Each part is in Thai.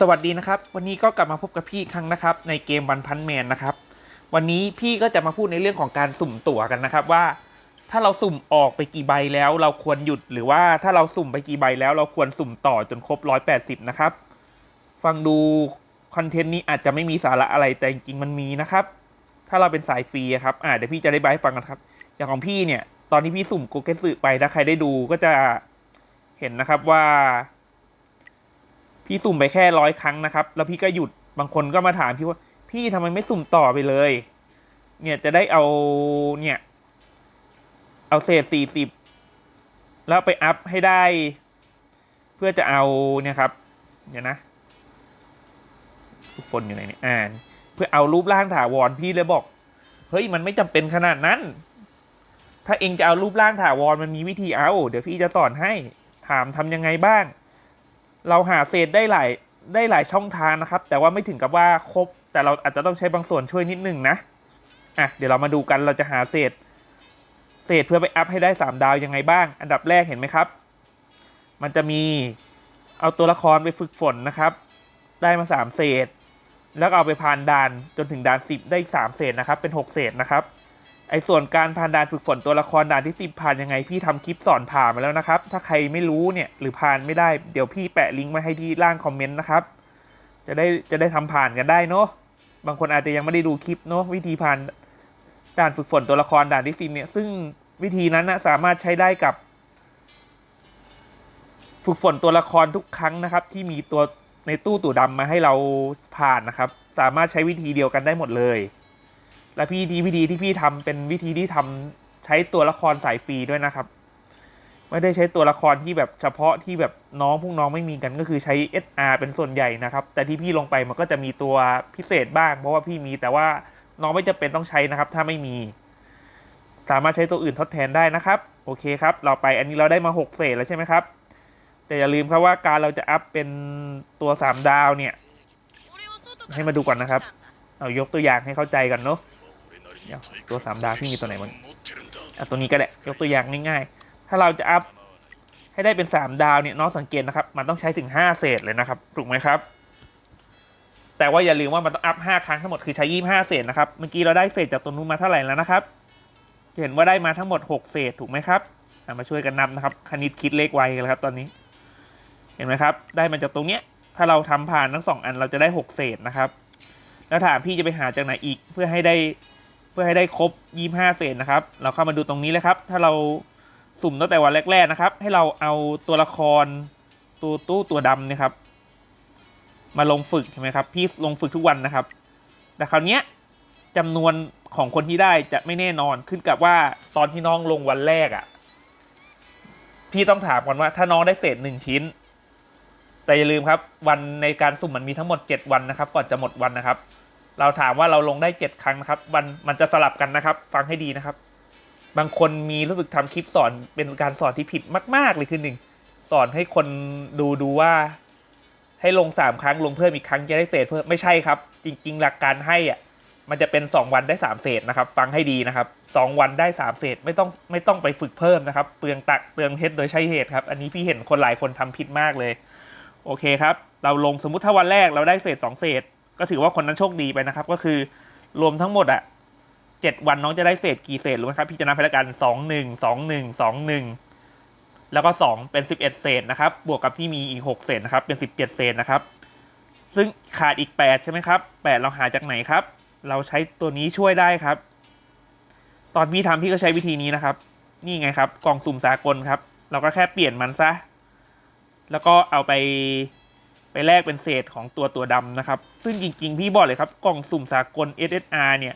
สวัสดีนะครับ วันนี้ก็กลับมาพบกับพี่ครั้งนะครับ ในเกมวันพันแมนนะครับ วันนี้พี่ก็จะมาพูดในเรื่องของการสุ่มตั๋วกันนะครับว่า ถ้าเราสุ่มออกไปกี่ใบแล้ว เราควรหยุดหรือว่าถ้าเราสุ่มไปกี่ใบแล้วเราควรสุ่มต่อจนครบร้อยแปดสิบนะครับ ฟังดูคอนเทนต์นี้อาจจะไม่มีสาระอะไรแต่จริงมันมีนะครับ ถ้าเราเป็นสายฟรีครับอ่าเดี๋ยวพี่จะได้ใบให้ฟังกันครับ อย่างของพี่เนี่ย ตอนที่พี่สุ่มโกเกสึไปถ้าใครได้ดูก็จะเห็นนะครับว่า พี่สุ่มไปแค่ร้อยครั้งนะครับ แล้วพี่ก็หยุดบางคนก็มาถามพี่ว่า พี่ทำไมไม่สุ่มต่อไปเลย เนี่ยจะได้เอาเนี่ย เอาเศษสี่สิบแล้วไปอัพให้ได้ เพื่อจะเอาเนี่ยครับเดี๋ยนะทุกคนอยู่ไหนเนี่ยอ่านเพื่อเอารูปร่างถาวรพี่เลยบอกเฮ้ยมันไม่จำเป็นขนาดนั้น ถ้าเองจะเอารูปร่างถาวรมันมีวิธีเอา เดี๋ยวพี่จะสอนให้ถามทำยังไงบ้าง เราหาเศษได้หลายได้หลายช่องทางนะครับ แต่ว่าไม่ถึงกับว่าครบ แต่เราอาจจะต้องใช้บางส่วนช่วยนิดนึงนะอะเดี๋ยวเรามาดูกันเราจะหาเศษ เศษเพื่อไปอัพให้ได้สามดาวยังไงบ้าง อันดับแรกเห็นไหมครับ มันจะมีเอาตัวละครไปฝึกฝนนะครับ ได้มาสามเศษ แล้วเอาไปผ่านด่านจนถึงด่านสิบได้อีกสามเศษนะครับ เป็นหกเศษนะครับ ไอ้ส่วนการผ่านด่านฝึกฝนตัวละครด่านที่สิบผ่านยังไงพี่ทำคลิปสอนผ่านมาแล้วนะครับ ถ้าใครไม่รู้เนี่ยหรือผ่านไม่ได้เดี๋ยวพี่แปะลิงก์ไว้ให้ที่ล่างคอมเมนต์นะครับ จะได้จะได้ทำผ่านกันได้เนาะบางคนอาจจะยังไม่ได้ดูคลิปเนาะวิธีผ่านด่านฝึกฝนตัวละครด่านที่สิบเนี่ย ซึ่งวิธีนั้นนะสามารถใช้ได้กับ ฝึกฝนตัวละครทุกครั้งนะครับ ที่มีตัวในตู้ตู่ดำมาให้เราผ่านนะครับ สามารถใช้วิธีเดียวกันได้หมดเลย และพี่ดีวิธีที่พี่ทำเป็นวิธีที่ทำใช้ตัวละครสายฟรีด้วยนะครับ ไม่ได้ใช้ตัวละครที่แบบเฉพาะที่แบบน้องพวกน้องไม่มีกันก็คือใช้ SR เป็นส่วนใหญ่นะครับ แต่ที่พี่ลงไปมันก็จะมีตัวพิเศษบ้าง เพราะว่าพี่มีแต่ว่าน้องไม่จำเป็นต้องใช้นะครับ ถ้าไม่มี สามารถใช้ตัวอื่นทดแทนได้นะครับ โอเคครับ เราไปอันนี้เราได้มา 6 เศษแล้วใช่ไหมครับ แต่อย่าลืมครับว่าการเราจะอัพเป็นตัว 3 ดาวเนี่ย ให้มาดูก่อนนะครับ เอายกตัวอย่างให้เข้าใจกันเนาะ เดี๋ยวตัวสามดาวพี่มีตัวไหนบ้างอะตัวนี้ก็ได้ยกตัวอย่างง่ายๆ ถ้าเราจะอัพให้ได้เป็นสามดาวเนี่ยน้องสังเกตนะครับ มันต้องใช้ถึงห้าเศษเลยนะครับ ถูกไหมครับ แต่ว่าอย่าลืมว่ามันต้องอัพห้าครั้งทั้งหมดคือใช้ยี่ห้าเศษนะครับ เมื่อกี้เราได้เศษจากตัวนู้นมาเท่าไหร่แล้วนะครับ เห็นว่าได้มาทั้งหมดหกเศษถูกไหมครับอะมาช่วยกันนับนะครับคณิตคิดเลขไวกันแล้วครับตอนนี้ เห็นไหมครับ ได้มาจากตรงเนี้ย ถ้าเราทำผ่านทั้งสองอันเราจะได้หกเศษนะครับ แล้วถามพี่จะไปหาจากไหนอีกเพื่อให้ได้ เพื่อให้ได้ครบยี่ห้าเศษนะครับ เราเข้ามาดูตรงนี้เลยครับ ถ้าเราสุ่มตั้งแต่วันแรก ๆนะครับ ให้เราเอาตัวละครตัวตู้ตัวดำนะครับ มาลงฝึกใช่ไหมครับ พี่ลงฝึกทุกวันนะครับ แต่คราวนี้จำนวนของคนที่ได้จะไม่แน่นอนขึ้นกับว่าตอนที่น้องลงวันแรกอะ่ะพี่ต้องถามก่อนว่าถ้าน้องได้เศษหนึ่งชิ้น แต่อย่าลืมครับ วันในการสุ่มมันมีทั้งหมด 7 วันนะครับ ก่อนจะหมดวันนะครับ เราถามว่าเราลงได้เจ็ดครั้งนะครับมันมันจะสลับกันนะครับ ฟังให้ดีนะครับ บางคนมีรู้สึกทำคลิปสอนเป็นการสอนที่ผิดมาก ๆ เลยคือหนึ่งสอนให้คนดูดูว่าให้ลงสามครั้งลงเพิ่มอีกครั้งจะได้เศษเพิ่มไม่ใช่ครับ จริง ๆ หลักการให้อะมันจะเป็นสองวันได้สามเศษนะครับ ฟังให้ดีนะครับสองวันได้สามเศษไม่ต้องไม่ต้องไปฝึกเพิ่มนะครับ เปลืองตักเปลืองเพชรโดยใช้เหตุครับ อันนี้พี่เห็นคนหลายคนทำผิดมากเลย โอเคครับ เราลงสมมุติถ้าวันแรกเราได้เศษสองเศษ ก็ถือว่าคนนั้นโชคดีไปนะครับ ก็คือรวมทั้งหมดอะเจ็ดวันน้องจะได้เศษกี่เศษรู้ไหมครับพี่จะนับให้ละกันสองหนึ่งสองหนึ่งสองหนึ่งแล้วก็สองเป็นสิบเอ็ดเศษนะครับ บวกกับที่มีอีกหกเศษนะครับ เป็นสิบเจ็ดเศษนะครับ ซึ่งขาดอีกแปดใช่ไหมครับแปดเราหาจากไหนครับ เราใช้ตัวนี้ช่วยได้ครับ ตอนพี่ทำพี่ก็ใช้วิธีนี้นะครับ นี่ไงครับ กล่องสุ่มสากลครับ เราก็แค่เปลี่ยนมันซะ แล้วก็เอาไป ไปแลกเป็นเศษของตัวตัวดำนะครับ ซึ่งจริงๆ พี่บอกเลยครับ กล่องสุ่มสากล SSR เนี่ย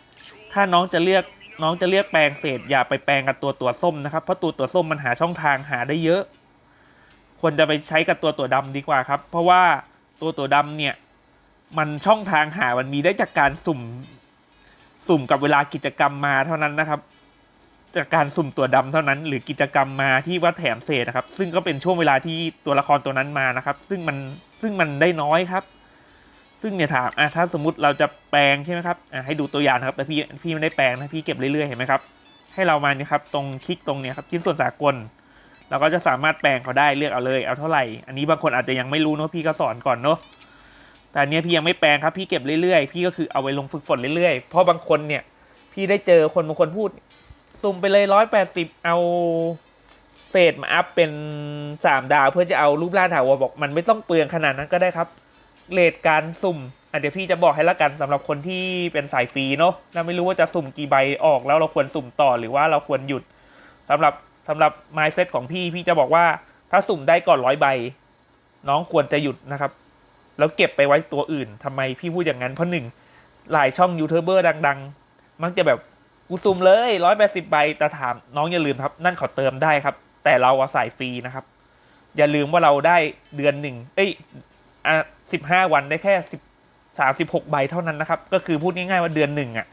ถ้าน้องจะเลือกน้องจะเลือกแปลงเศษ อย่าไปแปลงกับตัวตัวส้มนะครับ เพราะตัวตัวส้มมันหาช่องทางหาได้เยอะ ควรจะไปใช้กับตัวตัวดำดีกว่าครับ เพราะว่าตัวตัวดำเนี่ย มันช่องทางหามันมีได้จากการสุ่ม สุ่มกับเวลากิจกรรมมาเท่านั้นนะครับ จากการสุ่มตัวดำเท่านั้น หรือกิจกรรมมาที่ว่าแถมเศษนะครับ ซึ่งก็เป็นช่วงเวลาที่ตัวละครตัวนั้นมานะครับ ซึ่งมัน ซึ่งมันได้น้อยครับ ซึ่งเนี่ยถามอะถ้าสมมติเราจะแปลงใช่ไหมครับอะให้ดูตัวอย่างนะครับแต่พี่พี่ไม่ได้แปลงนะพี่เก็บเรื่อยๆเห็นไหมครับ ให้เรามาเนี่ยครับตรงคลิกตรงเนี้ยครับชิ้นส่วนสากลเราก็จะสามารถแปลงเขาได้เลือกเอาเลยเอาเท่าไหร่ อันนี้บางคนอาจจะยังไม่รู้เนาะพี่ก็สอนก่อนเนาะแต่เนี้ยพี่ยังไม่แปลงครับพี่เก็บเรื่อยๆ พี่ก็คือเอาไว้ลงฝึกฝนเรื่อยๆ เพราะบางคนเนี่ย พี่ได้เจอคนบางคนพูด สุ่มไปเลยร้อยแปดสิบเอา เศษมาอัพเป็นสามดาว เพื่อจะเอารูปร่างถาวรบอกมันไม่ต้องเปลืองขนาดนั้นก็ได้ครับเลทการสุ่มอะเดี๋ยวพี่จะบอกให้ละกันสำหรับคนที่เป็นสายฟรีเนาะเราไม่รู้ว่าจะสุ่มกี่ใบออกแล้วเราควรสุ่มต่อหรือว่าเราควรหยุดสำหรับสำหรับ mindset ของพี่พี่จะบอกว่าถ้าสุ่มได้ก่อนร้อยใบ น้องควรจะหยุดนะครับ แล้วเก็บไปไว้ตัวอื่นทำไมพี่พูดอย่างนั้นเพราะหนึ่งหลายช่องยูทูบเบอร์ดัง ๆ มักจะแบบกูซุ่มเลยร้อยแปดสิบใบแต่ถามน้องอย่าลืมครับ นั่นเขาเติมได้ครับ แต่เราอะใส่ฟรีนะครับ อย่าลืมว่าเราได้เดือนหนึ่งเอ้ยอะสิบห้าวันได้แค่สิบสามสิบหกใบเท่านั้นนะครับ ก็คือพูดง่ายๆว่าเดือนหนึ่งอะ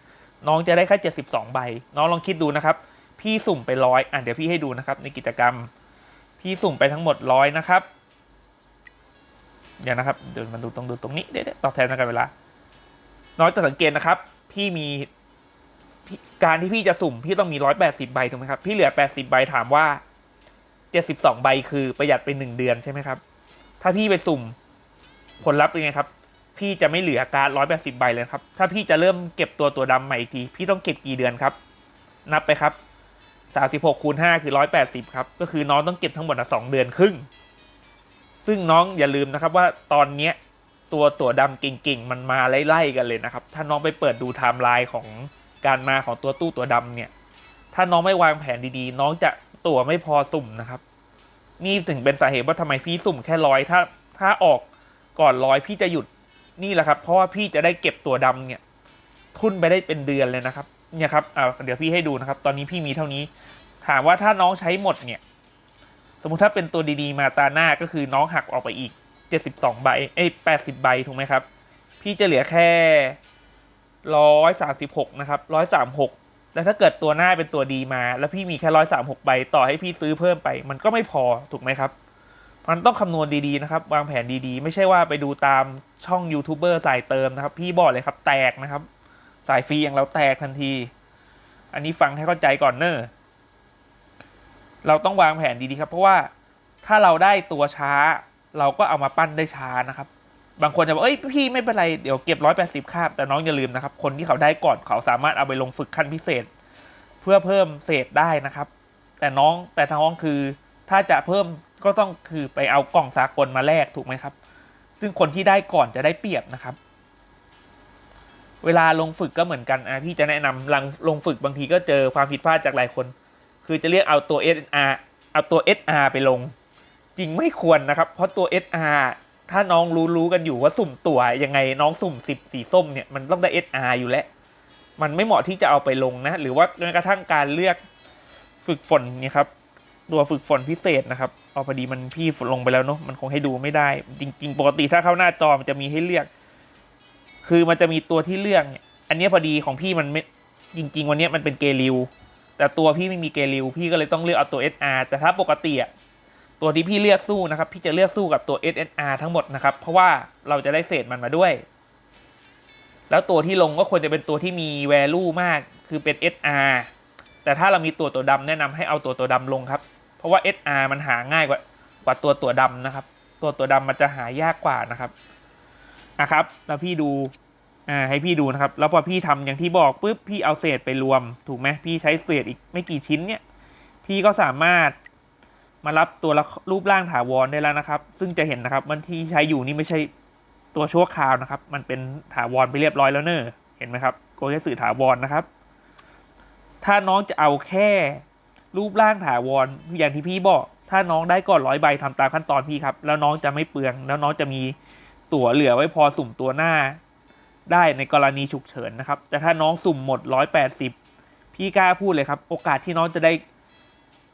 น้องจะได้แค่เจ็ดสิบสองใบ น้องลองคิดดูนะครับ พี่สุ่มไปร้อยอะเดี๋ยวพี่ให้ดูนะครับ ในกิจกรรม พี่สุ่มไปทั้งหมดร้อยนะครับ เดี๋ยวนะครับเดี๋ยวมาดูตรงดูตรงนี้เดี๋ยวๆตอบแทนกันเวลา น้อยจะสังเกตนะครับ พี่มีพี่การที่พี่จะสุ่มพี่ต้องมีร้อยแปดสิบใบถูกไหมครับ พี่เหลือแปดสิบใบถามว่า เจ็ดสิบสองใบคือประหยัดไปหนึ่งเดือนใช่ไหมครับ ถ้าพี่ไปสุ่มผลลัพธ์เป็นไงครับ พี่จะไม่เหลือการร้อยแปดสิบใบเลยครับ ถ้าพี่จะเริ่มเก็บตัวตัวดำใหม่อีกที พี่ต้องเก็บกี่เดือนครับ นับไปครับสาสิบหกคูณห้าคือร้อยแปดสิบครับ ก็คือน้องต้องเก็บทั้งหมดสองเดือนครึ่ง ซึ่งน้องอย่าลืมนะครับว่าตอนเนี้ยตัวตัวดำเก่งๆ มันมาไล่ๆกันเลยนะครับ ถ้าน้องไปเปิดดูไทม์ไลน์ของการมาของตัวตู้ตัวดำเนี่ย ถ้าน้องไม่วางแผนดีๆ น้องจะ ตัวไม่พอสุ่มนะครับ นี่ถึงเป็นสาเหตุว่าทำไมพี่สุ่มแค่ร้อยถ้า ถ้าออกก่อนร้อยพี่จะหยุดนี่แหละครับ เพราะว่าพี่จะได้เก็บตัวดำเนี่ย ทุนไปได้เป็นเดือนเลยนะครับ เนี่ยครับอ่าเดี๋ยวพี่ให้ดูนะครับ ตอนนี้พี่มีเท่านี้ ถามว่าถ้าน้องใช้หมดเนี่ย สมมุติถ้าเป็นตัวดีๆ มาตาหน้าก็คือน้องหักออกไปอีก72ใบเอ้ย80ใบถูกไหมครับ พี่จะเหลือแค่136นะครับ136 แล้วถ้าเกิดตัวหน้าเป็นตัวดีมา แล้วพี่มีแค่136ใบต่อให้พี่ซื้อเพิ่มไป มันก็ไม่พอถูกไหมครับ มันต้องคำนวณดีๆนะครับ วางแผนดีๆ ไม่ใช่ว่าไปดูตามช่องยูทูบเบอร์สายเติมนะครับ พี่บอกเลยครับแตกนะครับ สายฟรีอย่างเราแตกทันที อันนี้ฟังให้เข้าใจก่อนเนอะเราต้องวางแผนดีๆครับ เพราะว่าถ้าเราได้ตัวช้า เราก็เอามาปั้นได้ช้านะครับ บางคนจะบอกเอ้ยพี่ไม่เป็นไรเดี๋ยวเก็บร้อยแปดสิบคาบแต่น้องอย่าลืมนะครับ คนที่เขาได้ก่อนเขาสามารถเอาไปลงฝึกขั้นพิเศษ เพื่อเพิ่มเศษได้นะครับ แต่น้องแต่น้องคือ ถ้าจะเพิ่มก็ต้องคือไปเอากล่องสากลมาแลกถูกไหมครับ ซึ่งคนที่ได้ก่อนจะได้เปรียบนะครับ เวลาลงฝึกก็เหมือนกันอะพี่จะแนะนำหลังลงฝึกบางทีก็เจอความผิดพลาดจากหลายคน คือจะเรียกเอาตัว SR เอาตัว SR ไปลง จริงไม่ควรนะครับ เพราะตัว SR ถ้าน้องรู้รู้กันอยู่ว่าสุ่มตัวยังไงน้องสุ่มสิบสีส้มเนี่ยมันต้องได้ SR อยู่แล้ว มันไม่เหมาะที่จะเอาไปลงนะ หรือว่าแม้กระทั่งการเลือกฝึกฝนนี่ครับตัวฝึกฝนพิเศษนะครับ เอาพอดีมันพี่ลงไปแล้วเนาะมันคงให้ดูไม่ได้ จริง ๆ ปกติถ้าเข้าหน้าจอมันจะมีให้เลือก คือมันจะมีตัวที่เลือกเนี่ยอันนี้พอดีของพี่มันไม่จริง ๆ วันนี้มันเป็นเกลิวแต่ตัวพี่ไม่มีเกลิวพี่ก็เลยต้องเลือกเอาตัว SR แต่ถ้าปกติอะ ตัวที่พี่เลือกสู้นะครับ พี่จะเลือกสู้กับตัว SSR ทั้งหมดนะครับ เพราะว่าเราจะได้เศษมันมาด้วย แล้วตัวที่ลงก็ควรจะเป็นตัวที่มี value มาก คือเป็น SR แต่ถ้าเรามีตัวตัวดำแนะนำให้เอาตัวตัวดำลงครับ เพราะว่า SR มันหาง่ายกว่ากว่าตัวตัวดำนะครับ ตัวตัวดำมันจะหายากกว่านะครับอะครับ แล้วพี่ดูอ่าให้พี่ดูนะครับ แล้วพอพี่ทำอย่างที่บอกปุ๊บพี่เอาเศษไปรวม ถูกไหมพี่ใช้เศษอีกไม่กี่ชิ้นเนี่ย พี่ก็สามารถ มารับตัวรูปร่างถาวรได้แล้วนะครับ ซึ่งจะเห็นนะครับมันที่ใช้อยู่นี่ไม่ใช่ตัวชั่วคราวนะครับ มันเป็นถาวรไปเรียบร้อยแล้วเนอะเห็นไหมครับโกยสื่อถาวรนะครับ ถ้าน้องจะเอาแค่รูปร่างถาวรอย่างที่พี่บอก ถ้าน้องได้ก่อนร้อยใบทำตามขั้นตอนพี่ครับ แล้วน้องจะไม่เปลือง แล้วน้องจะมีตั๋วเหลือไว้พอสุ่มตัวหน้า ได้ในกรณีฉุกเฉินนะครับ แต่ถ้าน้องสุ่มหมด180พี่กล้าพูดเลยครับ โอกาสที่น้องจะได้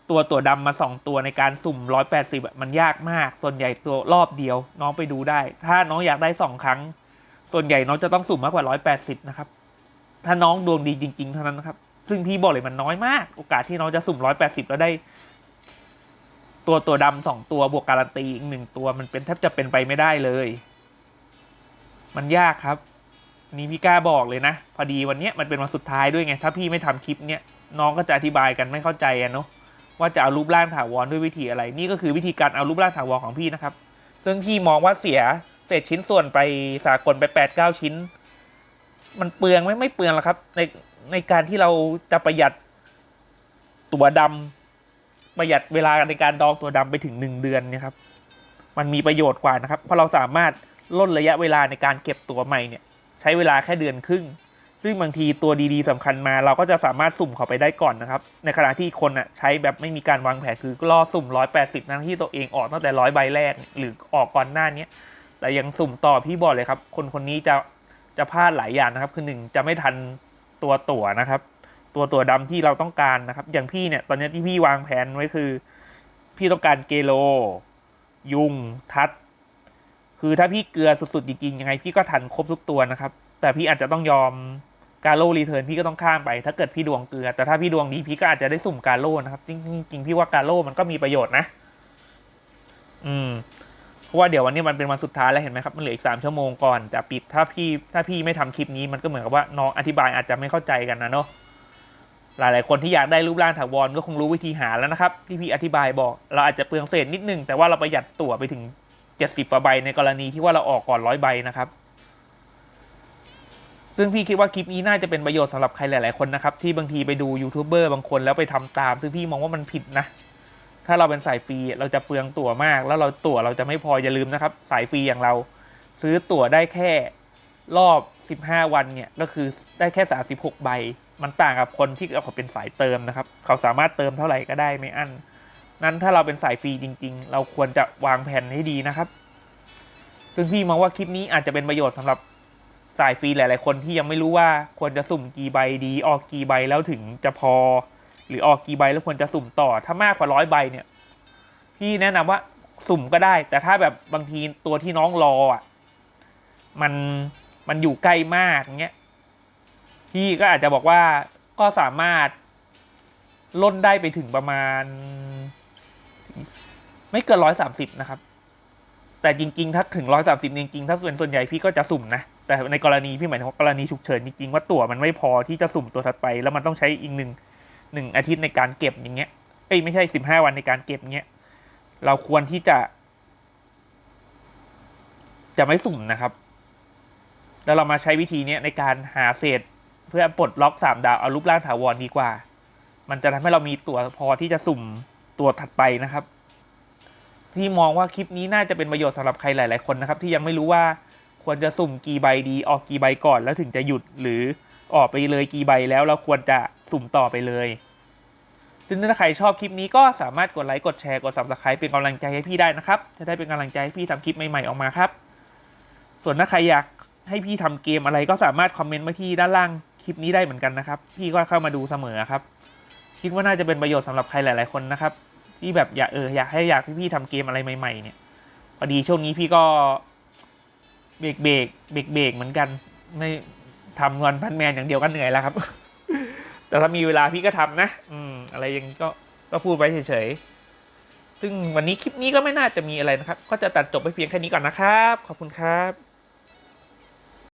ตัวตัวดำมา 2 ตัวในการสุ่ม 180 มันยากมาก ส่วนใหญ่ตัวรอบเดียว น้องไปดูได้ ถ้าน้องอยากได้ 2 ครั้ง ส่วนใหญ่น้องจะต้องสุ่มมากกว่า 180 นะครับ ถ้าน้องดวงดีจริง ๆ เท่านั้นนะครับ ซึ่งพี่บอกเลยมันน้อยมาก โอกาสที่น้องจะสุ่ม 180 แล้วได้ ตัวตัวดำสองตัวบวกการันตีอีกหนึ่งตัวมันเป็นแทบจะเป็นไปไม่ได้เลย มันยากครับนี่พี่กล้าบอกเลยนะ พอดีวันเนี้ยมันเป็นวันสุดท้ายด้วยไง ถ้าพี่ไม่ทำคลิปเนี้ยน้องก็จะอธิบายกันไม่เข้าใจอะเนาะ ว่าจะเอารูปร่างถาวรด้วยวิธีอะไร นี่ก็คือวิธีการเอารูปร่างถาวรของพี่นะครับ ซึ่งพี่มองว่าเสียเศษชิ้นส่วนไปสากลไปแปดเก้าชิ้น มันเปลืองไหมไม่เปลืองหรอกครับ ในในการที่เราจะประหยัดตัวดำประหยัดเวลาในการดองตัวดำไปถึงหนึ่งเดือนนี่ยครับ มันมีประโยชน์กว่านะครับ เพราะเราสามารถลดระยะเวลาในการเก็บตัวใหม่เนี่ย ใช้เวลาแค่เดือนครึ่ง ซึ่งบางทีตัวดีๆสำคัญมา เราก็จะสามารถสุ่มเข้าไปได้ก่อนนะครับ ในขณะที่คนอะใช้แบบไม่มีการวางแผนคือล่อสุ่ม 180นั้นที่ตัวเองออกตั้งแต่ร้อยใบแรก หรือออกก่อนหน้านี้แต่ยังสุ่มต่อพี่บอกเลยครับ คนคนนี้จะจะพลาดหลายอย่างนะครับ คือหนึ่งจะไม่ทันตัวตั๋วนะครับ ตัวตั๋วดำที่เราต้องการนะครับ อย่างพี่เนี่ยตอนนี้ที่พี่วางแผนไว้คือ พี่ต้องการเกโล ยุงทัด คือถ้าพี่เกลือสุดๆจริงๆยังไงพี่ก็ทันครบทุกตัวนะครับ แต่พี่อาจจะต้องยอม การโลรีเทิร์นพี่ก็ต้องข้ามไป ถ้าเกิดพี่ดวงเกลือ แต่ถ้าพี่ดวงดีพี่ก็อาจจะได้สุ่มการโลนะครับ จริงๆพี่ว่าการโลมันก็มีประโยชน์นะ อืมเพราะว่าเดี๋ยววันนี้มันเป็นวันสุดท้ายแล้วเห็นไหมครับมันเหลืออีกสามชั่วโมงก่อนจะปิดถ้าพี่ถ้าพี่ไม่ทำคลิปนี้มันก็เหมือนกับว่าน้องอธิบายอาจจะไม่เข้าใจกันนะเนาะหลาย ๆ คนที่อยากได้รูปร่างถาวรก็คงรู้วิธีหาแล้วนะครับที่พี่อธิบายบอก เราอาจจะเปลืองเศษนิดนึงแต่ว่าเราประหยัดตั๋วไปถึง70กว่าใบในกรณีที่ว่าเราออกก่อนร้อยใบนะครับ ซึ่งพี่คิดว่าคลิปนี้น่าจะเป็นประโยชน์สำหรับใครหลาย ๆ คนนะครับ ที่บางทีไปดูยูทูบเบอร์บางคนแล้วไปทำตาม ซึ่งพี่มองว่ามันผิดนะ ถ้าเราเป็นสายฟรีเราจะเปลืองตั๋วมาก แล้วเราตั๋วเราจะไม่พออย่าลืมนะครับ สายฟรีอย่างเรา ซื้อตั๋วได้แค่รอบ 15 วันเนี่ยก็คือได้แค่36ใบ มันต่างกับคนที่เขาเป็นสายเติมนะครับ เขาสามารถเติมเท่าไหร่ก็ได้ไม่อั้นนั้นถ้าเราเป็นสายฟรีจริง ๆ เราควรจะวางแผนให้ดีนะครับ ซึ่งพี่มองว่าคลิปนี้อาจจะเป็นประโยชน์สำหรับ สายฟรีหลาย ๆ คนที่ยังไม่รู้ว่าควรจะสุ่มกี่ใบดี ออกกี่ใบแล้วถึงจะพอ หรือออกกี่ใบแล้วควรจะสุ่มต่อ ถ้ามากกว่าร้อยใบเนี่ย พี่แนะนำว่าสุ่มก็ได้ แต่ถ้าแบบบางทีตัวที่น้องรออะมันมันอยู่ใกล้มากเงี้ยพี่ก็อาจจะบอกว่าก็สามารถล่นได้ไปถึงประมาณ ไม่เกินร้อยสามสิบนะครับ แต่จริง ๆ ถ้าถึงร้อยสามสิบจริง ๆ ถ้าเป็นส่วนใหญ่พี่ก็จะสุ่มนะ แต่ในกรณีพี่หมายถึงกรณีฉุกเฉินจริง ๆ ว่าตั๋วมันไม่พอที่จะสุ่มตัวถัดไป แล้วมันต้องใช้อีกหนึ่งหนึ่งอาทิตย์ในการเก็บอย่างเงี้ย เอ้ยไม่ใช่สิบห้าวันในการเก็บเงี้ย เราควรที่จะ จะไม่สุ่มนะครับ แล้วเรามาใช้วิธีเนี้ยในการหาเศษ เพื่อปลดล็อกสามดาวเอารูปร่างถาวรดีกว่า มันจะทำให้เรามีตั๋วพอที่จะสุ่มตัวถัดไปนะครับ ที่มองว่าคลิปนี้น่าจะเป็นประโยชน์สำหรับใครหลาย ๆ คนนะครับ ที่ยังไม่รู้ว่าควรจะสุ่มกี่ใบดีออกกี่ใบก่อนแล้วถึงจะหยุดหรือออกไปเลยกี่ใบแล้วเราควรจะสุ่มต่อไปเลยซึ่งถ้าใครชอบคลิปนี้ก็สามารถกดไลค์กดแชร์กด subscribe เป็นกำลังใจให้พี่ได้นะครับ จะได้เป็นกำลังใจให้พี่ทำคลิปใหม่ๆออกมาครับ ส่วนถ้าใครอยากให้พี่ทำเกมอะไรก็สามารถคอมเมนต์มาที่ด้านล่างคลิปนี้ได้เหมือนกันนะครับ พี่ก็เข้ามาดูเสมอครับ คิดว่าน่าจะเป็นประโยชน์สำหรับใครหลาย ๆ คนนะครับ ที่แบบอยากเอออยากให้อยากพี่ๆทำเกมอะไรใหม่ๆเนี่ยพอดีช่วงนี้พี่ก็เบรกเบรกเบรกเบรกเหมือนกันไม่ทำวันพันแมนอย่างเดียวก็เหนื่อยแล้วครับ แต่ถ้ามีเวลาพี่ก็ทำนะ อืม อะไรอย่างนี้ก็ก็พูดไว้เฉยๆ ซึ่งวันนี้คลิปนี้ก็ไม่น่าจะมีอะไรนะครับ ก็จะตัดจบไปเพียงแค่นี้ก่อนนะครับ ขอบคุณครับ